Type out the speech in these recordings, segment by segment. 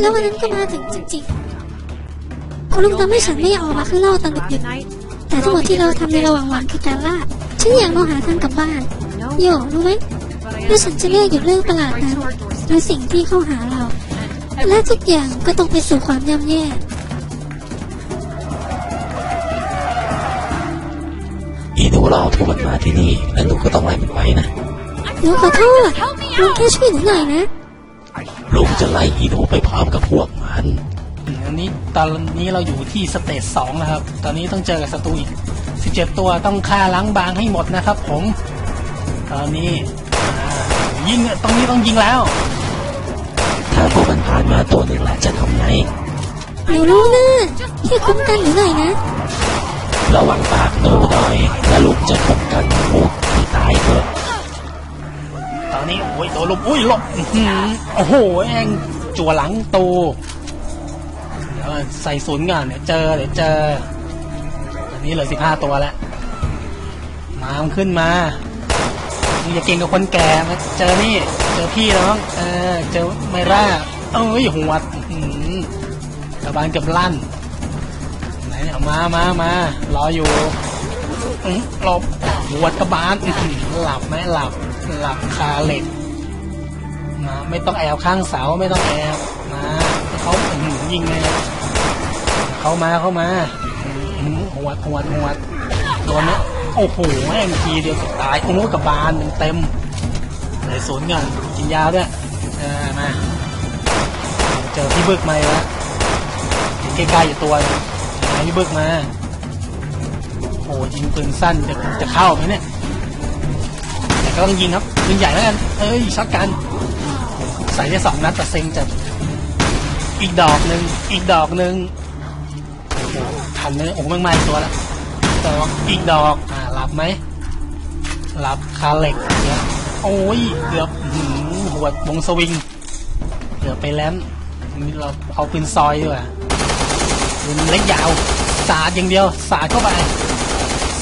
แล้ววันนั้นก็มาถึงจริงๆคุณลุงทำให้ฉันไม่ออกมาข้างนอกตอนดึกๆแต่ทั้งหมดที่เราทำในระหว่างวันคือการล่าฉันอยากมองหาทางกลับบ้านโยรู้ไหมว่าฉันจะเลือกหยุดเรื่องประหลาดนั้นหรือสิ่งที่เข้าหาเรา และทุกอย่างก็ต้องไปสู่ความย่ำแย่อีหนูรอทุกวันมาที่นี่แล้วหนูก็ต้องไล่มันไว้นะหนูขอโทษลุงแค่ช่วยหนูหน่อยนะ ลุงจะไล่อีหนูไปพร้อมกับพวกมัน อันนี้ตอนนี้เราอยู่ที่สเตจสองแล้วครับ ตอนนี้ต้องเจอกับศัตรูอีก17ตัวต้องฆ่าล้างบางให้หมดนะครับ ผม ตอนนี้อ่ายิงตรงนี้ต้องยิงแล้ว ถ้าพวกมันผ่านมาตัวหนึ่งแล้วจะทำไงหนูรู้นะแค่คุ้มกันหนูหน่อยนะ ระวังปากหนูหน่อยแล้วลุงจะป้องกันหนูให้ตายเถอะตอ นี้โอ้ยตัวลุมอุ้ยหลบโอ้โหเองจั่วหลังตูเดี๋ยวใส่ศูนย์ก่อนเดี๋ยวเจอเดี๋ยวเจอตอนนี้เหลือสิบห้าตัวแล้วมามันขึ้นมามึงอย่าเก่งกับคนแก่มาเจอนี่ เจอพี่น้อง เออ เจอไมร่า เอ้ยหัวดอื้อหือกระบาลเกือบลั่น ไหนเอามามา มารออยู่อื้อหลบหัวดกระบาลอื้อหือหลับไหมหลับ หลับคาเหล็กมาไม่ต้องแอบข้างเสาไม่ต้องแอบมาเขาหืยิงเลยเขามาเขามาหือหัวดหัวดหัวดโดนไหมโอ้โหแม่งทีเดียวตายโอ้โหกับบานเต็มๆเลยศูนย์ก่อนกินยาด้วยเออมาเจอพี่บึกมาแล้วใกล้ๆอยู่ตัวพี่บึกมาโอ้ยิงปืนสั้นจะจะเข้าไหมเนี่ย ก็ต้องยิงครับปืนใหญ่แล้วกัน เอ้ยช็อตกัน ใส่ได้สองนัดแต่เซ็งจัดอีกดอกหนึ่งอีกดอกหนึ่งโอ้โหทันเลยโอ้โหแม่งมาอีกตัวล้วแต่ว่าอีกดอกอ่าหลับไหมหลับคาเล็กเนี่ยโอ้ยเกือบหือหัวดวงสวิงเกือบไปแล้วนี่เราเอาปืนซอยดีกว่าปืนเล็กยาว สาดอย่างเดียว สาดเข้าไป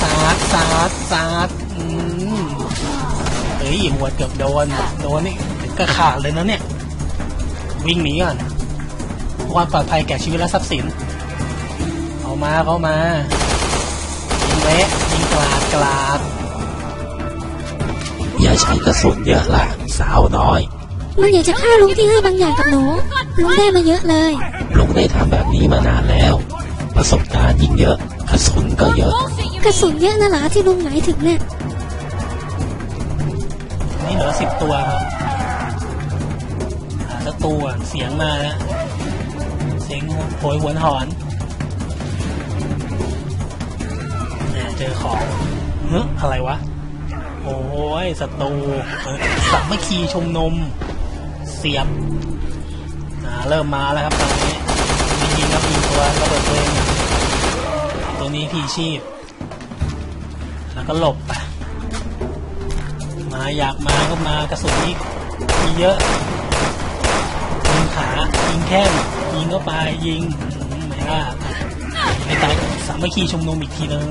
สาดสาดสาด ฮ้ยหัวเกือบโดน โดนนี่ถึงกระขาดเลยนะเนี่ย วิ่งหนีก่อนความปลอดภัยแก่ชีวิตและทรัพย์สิน เอามาเข้ามา ยิงเละยิงกลาดกลาด อย่าใช้กระสุนเยอะล่ะสาวน้อยมันอยากจะฆ่าลุงที่ให้บางอย่างกับหนู ลุงได้มาเยอะเลย ลุงได้ทำแบบนี้มานานแล้ว ประสบการณ์ยิ่งเยอะ กระสุนก็เยอะ กระสุนเยอะนะเหรอที่ลุงหมายถึงเนี่ย นี่เหลือสิบตัวครับหาสักตัวเสียงมาแล้วเสียงโหยหวนหอนแหมเจอของเฮ้ยอะไรวะ โอ้ยศัตรูสัมมคีชมนม เสียบเริ่มมาแล้วครับตอนนี้มียิงครับยิงตัวระเบิดตัวเองตัวนี้พีชีพ แล้วก็หลบไป มาอยากมาก็มากระสุนนี่มีเยอะยิงขายิงแข้งยิงเข้าไปยิงไม่ล่าไม่ตายสามัคคีชุมนุมอีกทีนึง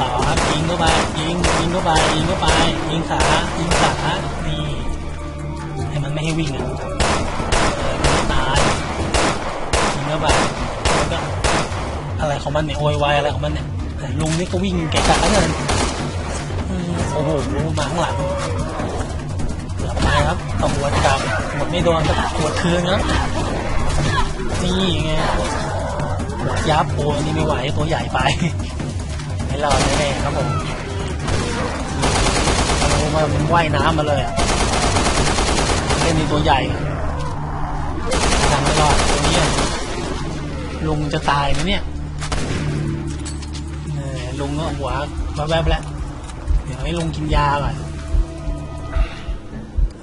ต่อครับยิงเข้าไปยิงยิงเข้าไปยิงเข้าไปยิงขายิงขานี่ให้มันไม่ให้วิ่งอะตายยิงเข้าไปแล้วก็อะไรของมันเนี่ยโวยวายอะไรของมันเนี่ยลุงนี่ก็วิ่งแกะกะเงินอืม โอ้โหมาข้างหลังเกือบตาครับตำรวจกับหมดไม่โดนก็ตรวจคืนครับนี่ไงยับโอ้นี่ไม่ไหวตัวใหญ่ไปไม่รอดแน่ครับผมโอ้มามันว่ายน้ำมาเลยอะเล่นในตัวใหญ่ทำไม่รอดตัวนี้ลุงจะตายไหมเนี่ยลุงก็หัวแวบๆแล้ว เดี๋ยวให้ลุงกินยาก่อน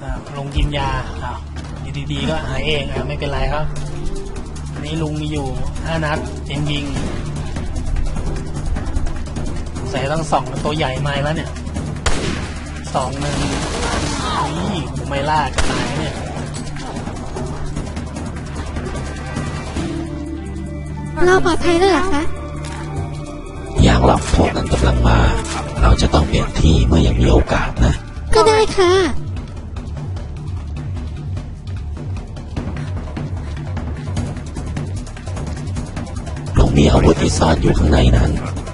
อ่าลุงกินยาอ้าวอยู่ดีๆก็หายเองอะไม่เป็นไรครับอันนี้ลุงมีอยู่ห้านัดเต็มยิงใส่ต้องสองตัวใหญ่มาแล้วเนี่ยสองหนึ่งนี่ผมไม่ล่ากระตายเนี่ยเราปลอดภัยแล้วเหรอคะ อย่างหลับพวกนั้นกำลังมาเรา ราจะต้องเปลี่ยนที่เมื่อยังมีโอกาสนะ ก็ได้ค่ะ ตรงนี้อาวุธที่ซ่อนอยู่ข้างในนั้น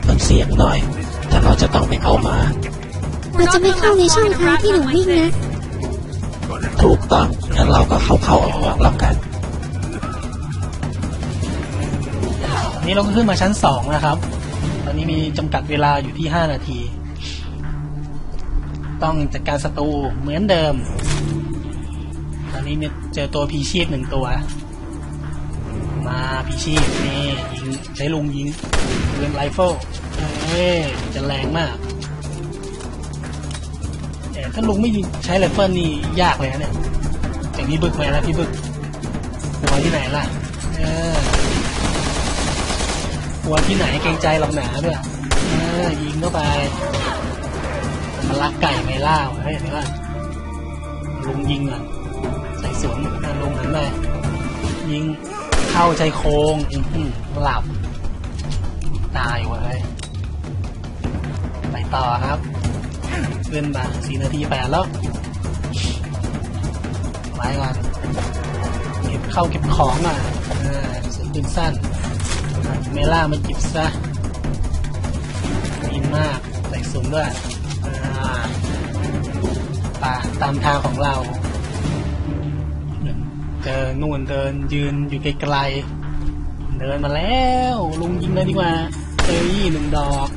มันเสี่ยงหน่อย แต่เราจะต้องไปเอามา เราจะไม่เข้าในช่องทางที่หนูวิ่งนะ ถูกต้องงั้นเราก็เข้าเข้าออกออกๆแล้วกัน นี่เราก็ขึ้นมาชั้นสองนะครับ ตอนนี้มีจำกัดเวลาอยู่ที่ 5 นาที ต้องจัดการศัตรูเหมือนเดิม ตอนนี้เนี่ยเจอตัวพีชีพหนึ่งตัว มาพีชีพนี่ยิงใช้ลุงยิงปืนไรเฟิลเอ้ยจะแรงมากแต่ถ้าลุงไม่ยิงใช้ไรเฟิลนี่ยากเลยนะเนี่ยแต่พี่บึกไหมล่ะพี่บึกกลัวที่ไหนล่ะ เออกลัวที่ไหนเกรงใจหลอกหนาด้วยเออยิงเข้าไป มันลักไก่ไม่ล่าเฮ้ยเห็นป่ะลุงยิงอะใส่สวนอะลุงหันไปยิงเข้าใจโครงอื้อหือหลับ ตายเว้ยไปต่อครับเลื่อนมาสี่นาทีแปดแล้วไว้ก่อนเก็บเข้าเก็บของอะเออสุดดึงสั้นเมล่ามาจิบซะอินมาก ใส่สูงด้วย ป่าตามทางของเรา เจอนู่นเดินยืนอยู่ไกลๆเดินมาแล้ว ลุงยิงเลยดีกว่าเอ้ยหนึ่งดอก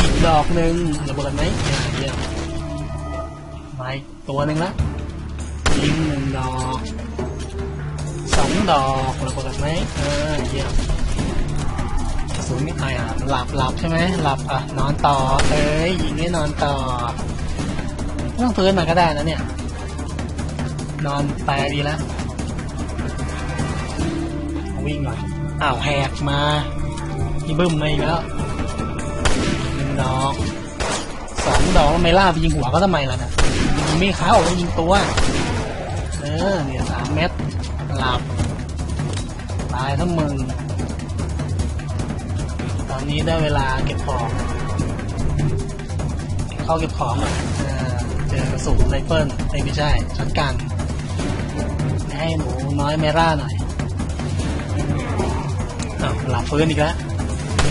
อีกดอกหนึ่งระเบิดไหมอ่เยี่ยมมาอีกตัวหนึ่งละยิงหนึ่งดอกสองดอกระเบิดไหมเออเยี่ยมกระสุนนี่ใครอะหลับหลับใช่ไหมหลับอะนอนต่อเอ้ยยิงให้นอนต่อ ไม่ต้องฟื้นมาก็ได้นะเนี่ย นอนไปดีแล้ว วิ่งก่อนอ้าวแหกมาพี่บึ้มมาอีกแล้วหนึ่งดอกสองดอกไม่ล่าไปยิงหัวก็ทำไมล่ะนะยิงไม่เข้าไปยิงตัว เออเนี่ยสามเม็ดหลับตายทั้งมึง ตอนนี้ได้เวลาเก็บของเข้าเก็บของอะ จอกระสุนไรเฟิลเอ้ยไม่ใช่ช็อตกัน ให้หนูน้อยเมร่าหน่อยอ้าวหลับฟื้นอีกแล้ว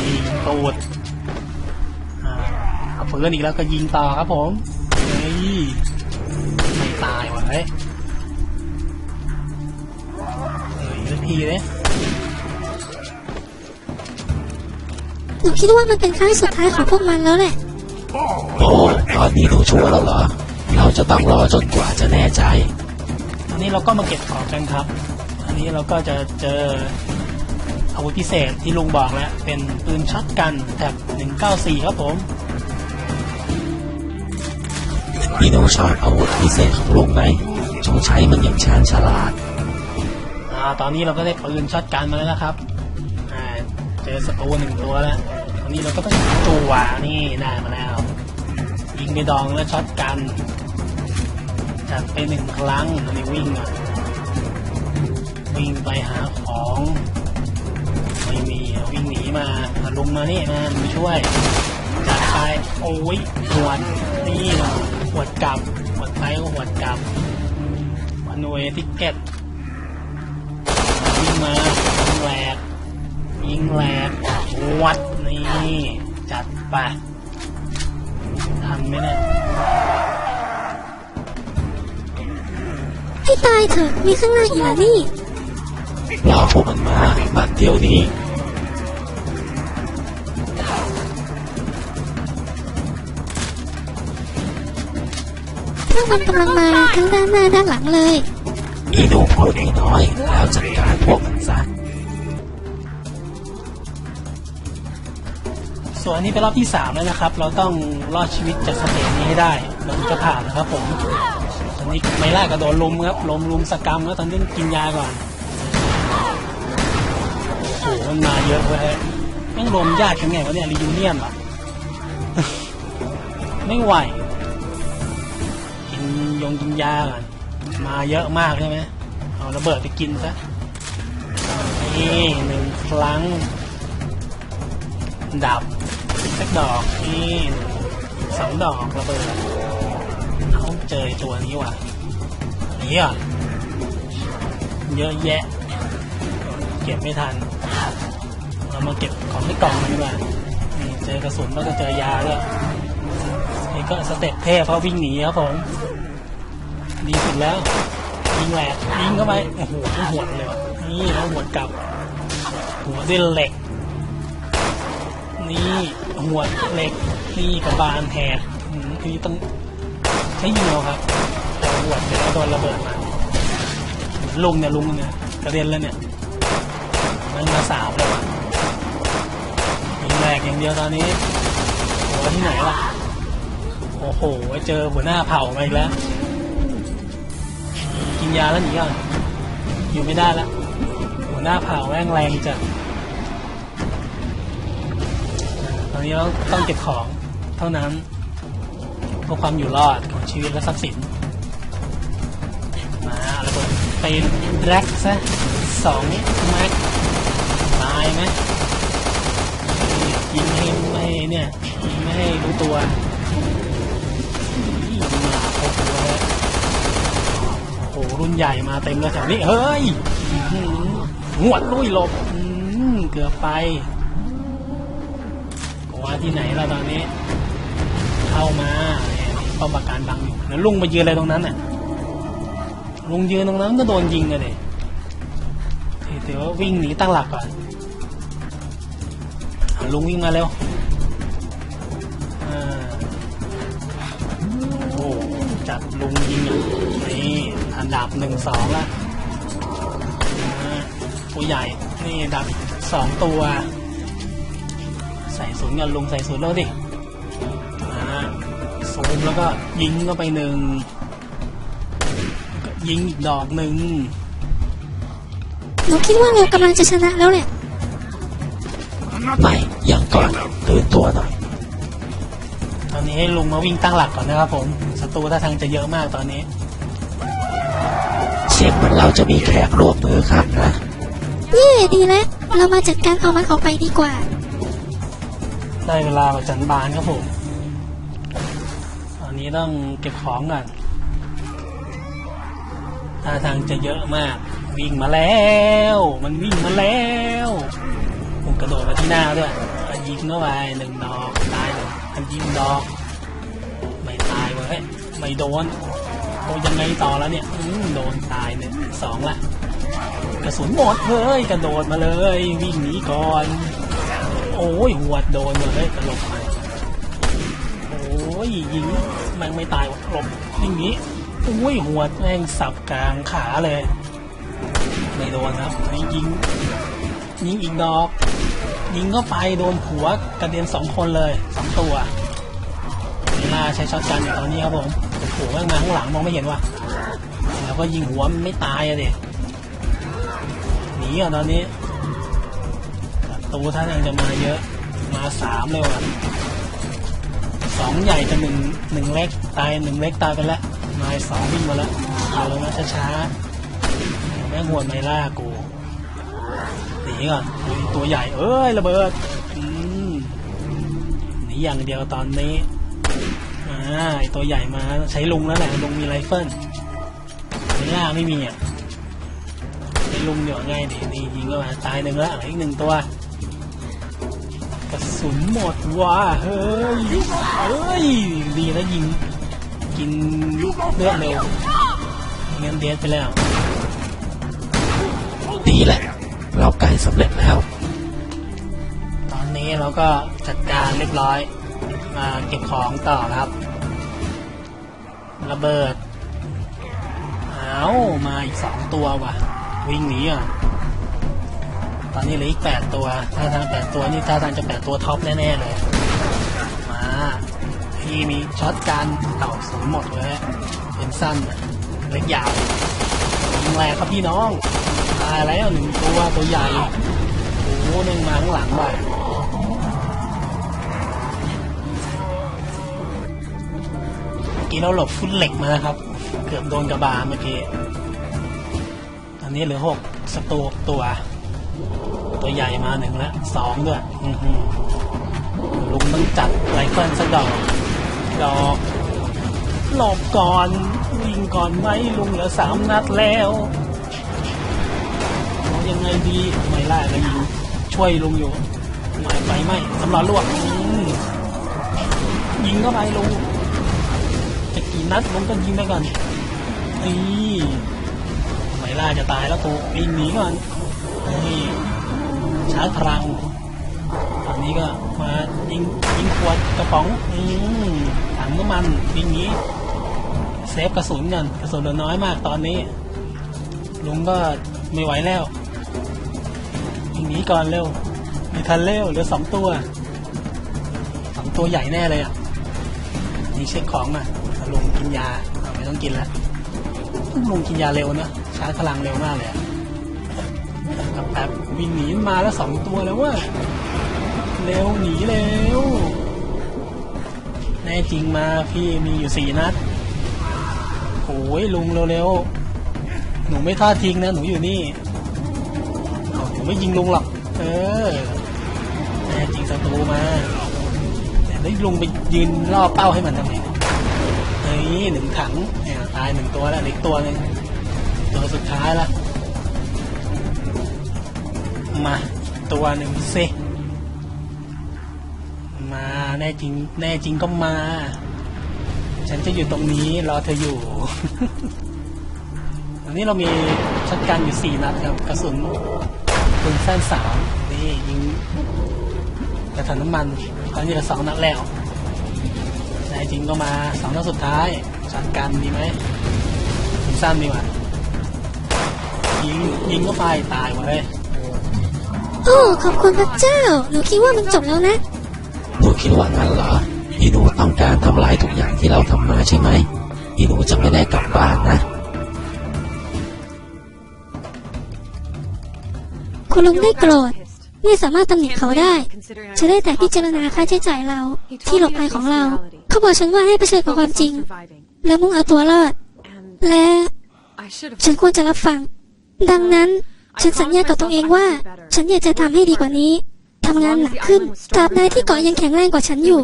ยิงตูดอ่าเอาฟื้นอีกแล้วก็ยิงต่อครับผมเฮ้ยไม่ตายว่ะเฮ้ยเฮ้ยอีกสักทีเลยหนูคิดว่ามันเป็นครั้งสุดท้ายของพวกมันแล้วแหละ โอ้ตอนนี้หนูชัวร์แล้วเหรอ เราจะต้องรอจนกว่าจะแน่ใจอันนี้เราก็มาเก็บของกันครับ อันนี้เราก็จะเจออาวุธพิเศษที่ลุงบอกแล้ว เป็นปืนช็อตกันแท็บ194 ครับผมพี่หนูชอบอาวุธพิเศษของลุงไหมจงใช้มันอย่างชาญฉลาด อ่า ตอนนี้เราก็ได้ปืนช็อตกันมาแล้วนะครับ อ่า เจอศัตรูหนึ่งตัวแล้วตอนนี้เราก็ต้องจัวนี่ได้มาแล้วยิงไปดองแล้วช็อตกัน จัดไปหนึ่งครั้งอันนี้วิ่งอะวิ่งไปหาของไม่มีวิ่งหนีมามาลุงมานี่มามาช่วยจัดไปโอ้ยหวดนี่นะหวดกลับหวดไปก็หวดกลับวันเวยทิกเก็ตยิงมายิงแหลกยิงแหลกวัดนี่จัดไปทันไหมเนี่ย ให้ตายเถอะ มีข้างหน้าอีกเหรอนี่รอพวกมันมาบัดเดี๋ยวนี้พวกมันกำลังมาทั้งด้านหน้าด้านหลังเลยอีหนูพูดน้อยๆแล้วจัดการพวกมันซะส่วนอันนี้เป็นรอบที่สามแล้วนะครับ เราต้องรอดชีวิตจากสเตจนี้ให้ได้เราถึงจะผ่านนะครับผมต อนนี้ไม่ล่ากระโดดลุมครับลุมลุมสกรรมแล้วตอนนี้กินยาก่อนโอ้โหมันมาเยอะเว้ยแม่งรวมญาติกันไงวะเนี่ยรียูเนียนเหรอไม่ไหวกินยงกินยาก่อนมาเยอะมากใช่ไหมเอาระเบิดไปกินซะนี่หนึ่งครั้งดับสักดอกนี่สองดอกระเบิด เจอตัวนี้ว่ะนี่อะเยอะแยะ เก็บไม่ทัน เรามาเก็บของในกล่องกันดีกว่านี่เจอกระสุนแล้วก็เจอยาด้วยนี่ก็สเต็ปเทพเพราะวิ่งหนีครับผม ดีสุดแล้ว ยิงแหลกยิงเข้าไปโอ้โหหัวดเลยวะนี่แล้วหัวดกลับ หัวด้วยเหล็ก นี่หัวเหล็ก นี่กระบาลแหกอืมทีนี้ต้อง ช้ยิงเอาครับแต่หัวดเดี๋ยวโดนระเบิดมาลุงเนี่ยลุงเนี่ยกระเด็นแล้วเนี่ยมันมาสามเลยวะยิงแหลกอย่างเดียวตอนนี้หัวที่ไหนล่ะโอ้โหเจอหัวหน้าเผ่ามาอีกแล้ว กินยาแล้วหนีก่อนอยู่ไม่ได้แล้วหัวหน้าเผ่าแม่งแรงจัดตอนนี้เราต้องเก็บของเท่านั้น เพื่อความอยู่รอดของชีวิตและทรัพย์สิน มาระเบิดไปแร็กซะสองแม็กตายไหมยิงให้ไม่ให้เนี่ยยิงไม่ให้รู้ตัวยิงมาครบตัวเลยโอ้โหรุ่นใหญ่มาเต็มเลยแถวนี้เฮ้ยหวดลุยหลบเกือบไปกว่าที่ไหนแล้วตอนนี้ เข้ามา ป้อมปราการบังอยู่แล้วลุงมายืนอะไรตรงนั้นน่ะลุงยืนตรงนั้นก็โดนยิงเลยเดี๋ยววิ่งหนีตั้งหลักก่อนลุงวิ่งมาเร็วอโอ้จัดลุงยิงอะนี่อันดับหนึ่งสองละตัวใหญ่ นี่ดับสองตัว ใส่ศูนย์กันลุงใส่ศูนย์แล้วดิ ซูมแล้วก็ยิงเข้าไปหนึ่งก็ยิงอีกดอกหนึ่งหนูคิดว่าเรากำลังจะชนะแล้วแหละไม่ยังก่อนตื่นตัวหน่อยตอนนี้ให้ลุงมาวิ่งตั้งหลักก่อนนะครับผมศัตรูท่าทางจะเยอะมากตอนนี้ เสียงเหมือนเราจะมีแขกร่วมมือกันนะเย่ดีแล้วเรามาจัดการเอามันออกไปดีกว่า ได้เวลาประจันบานครับผม ต้องเก็บของก่อนท่าทางจะเยอะมาก วิ่งมาแล้ว มันวิ่งมาแล้วผมกระโดดมาที่หน้าด้วยยิงเข้าไปหนึ่งดอกตายหนึ่งอันยิงดอก ไม่ตายเว้ยไม่โดนโอ้ยังไงต่อแล้วเนี่ยอืโดนตายหนึ่งสองละกระสุนหมดเฮ้ยกระโดดมาเลย วิ่งหนีก่อน โอ้ยหัวดโดนเลยเฮ้ยตลบไปโอ้ยยิง แม่งไม่ตายวะหลบอย่างนี้โอ้ยหัวแม่งสับกลางขาเลย ไม่โดนครับนี่ยิง ยิงอีกดอก ยิงเข้าไปโดนหัวกระเด็นสองคนเลยสองตัวเวลาใช้ช็อตกันอยู่ตอนนี้ครับผมโอ้โหแม่งมาข้างหลังมองไม่เห็นว่ะแล้วก็ยิงหัวไม่ตายอะเด็หนีอะตอนนี้ตูท่านยังจะมาเยอะ มาสามเลยว่ะ องใหญ่กับหนึ่งหนึ่งเล็กตายหนึ่งเล็กตายไปแล้วมาอีกสองวิ่งมาแล้วเร็วนะช้าๆแม่งหัวไม่ล่ากูหนีก่อนตัวใหญ่เอ้ยระเบิดหนีอย่างเดียวตอนนี้อ่าไอตัวใหญ่มาใช้ลุงแล้วแหละลุงมีไรเฟิลไม่ล่าไม่มีอะใช้ลุงเดี๋ยวง่ายดินี่ยิงก็มาตายหนึ่งแล้วอีกหนึ่งตัว กระสุนหมดว่ะเฮ้ยเฮ้ยดีนะยิงกินเลือดเร็วไม่งั้นเดสไปแล้ว ดีแหละ เราใกล้สำเร็จแล้ว ตอนนี้เราก็จัดการเรียบร้อย มาเก็บของต่อครับ ระเบิด เอามาอีกสองตัวว่ะ วิ่งหนีอะ ตอนนี้เหลืออีกแปดตัวถ้าทางแปดตัวนี่ถ้าทางจะแปดตัวท็อปแน่ๆเลย มาพี่มีช็อตการเต่าสูงหมดเลยเป็นสั้นเล็กยาวยิงแรงครับพี่น้องตายแล้วหนึ่งตัวตัวใหญ่โอ้โหหนึ่งมาข้างหลังว่ะเมื่อกี้เราหลบฟุตเหล็กมานะครับ เกือบโดนกระบาเมื่อกี้ ตอนนี้เหลือหกสตูตัว ตัวใหญ่มาหนึ่งแล้วสองด้วยลุงต้องจัดไรเฟิลสักดอกดอกหลบก่อนวิ่งก่อนไหมลุงเหลือสามนัดแล้วเอายังไงดีไม่ล่าก็ยิงช่วยลุงอยู่หมายไฟไหมสำหรอลวกยิงเข้าไปลุงจะกี่นัดลุงก็ยิงไปก่อนนี่ไหมล่าจะตายแล้วตูวิ่งหนีก่อน นี่ชาร์จพลังตอนนี้ก็มายิงยิงขวดกระป๋องอืถังน้ำมันวิ่งนี้ เซฟกระสุนกันกระสุนเหลือน้อยมากตอนนี้ ลุงก็ไม่ไหวแล้ววิ่งหนีก่อนเร็วม่ทันเร็วเหลือสองตัวสองตัวใหญ่แน่เลยอะนี่เช็คของอะถ้าลุงกินยาไม่ต้องกินแล้วลุงกินยาเร็วนะชาร์จพลังเร็วมากเลยอะ แป๊บๆวิ่งหนีมาแล้วสองตัวแล้วว่าเร็วหนีเร็วแน่จริงมาพี่มีอยู่สี่นัดโอ้ยลุงเร็วๆหนูไม่ทอดทิ้งนะหนูอยู่นี่หนูไม่ยิงลุงหรอกเออแน่จริงศัตรูมาแต่ได้ลุงไปยืนล่อเป้าให้มันทำไมเฮ้ยหนึ่งถังเนี่ยตายหนึ่งตัวแล้วออีกตัวหนึ่งตัวสุดท้ายละ มาตัวหนึ่งสิ มาแน่จริง แน่จริงก็มา ฉันจะอยู่ตรงนี้รอเธออยู่ ตอนนี้เรามีช็อตกันอยู่สี่นัดครับ กระสุนปืนสั้นสามนี่ยิงกระถังน้ำมัน ตอนนี้เหลือสองนัดแล้วนายจริงก็มาสองนัดสุดท้ายช็อตกันดีไหมปืนสั้นดีกว่ายิงยิงก็ไปตายหมดเลย โอ้ขอบคุณพระเจ้า หนูคิดว่ามันจบแล้วนะ หนูคิดว่างั้นเหรออีหนูต้องการทำลายทุกอย่างที่เราทำมาใช่ไหมอีหนูจะไม่ได้กลับบ้านนะ คุณลุงได้โกรธไม่สามารถตำหนิเขาได้ฉันได้แต่พิจารณาค่าใช้จ่ายเรา ที่หลบภัยของเรา เขาบอกฉันว่าให้เผชิญกับความจริง และมุ่งเอาตัวรอด และ ฉันควรจะรับฟัง ดังนั้น ฉันสัญญากับตัวเองว่า ฉันอยากจะทำให้ดีกว่านี้ทำงานหนักขึ้นตราบใดที่เกาะยังแข็งแรงกว่าฉันอยู่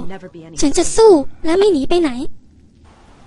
ฉันจะสู้และไม่หนีไปไหน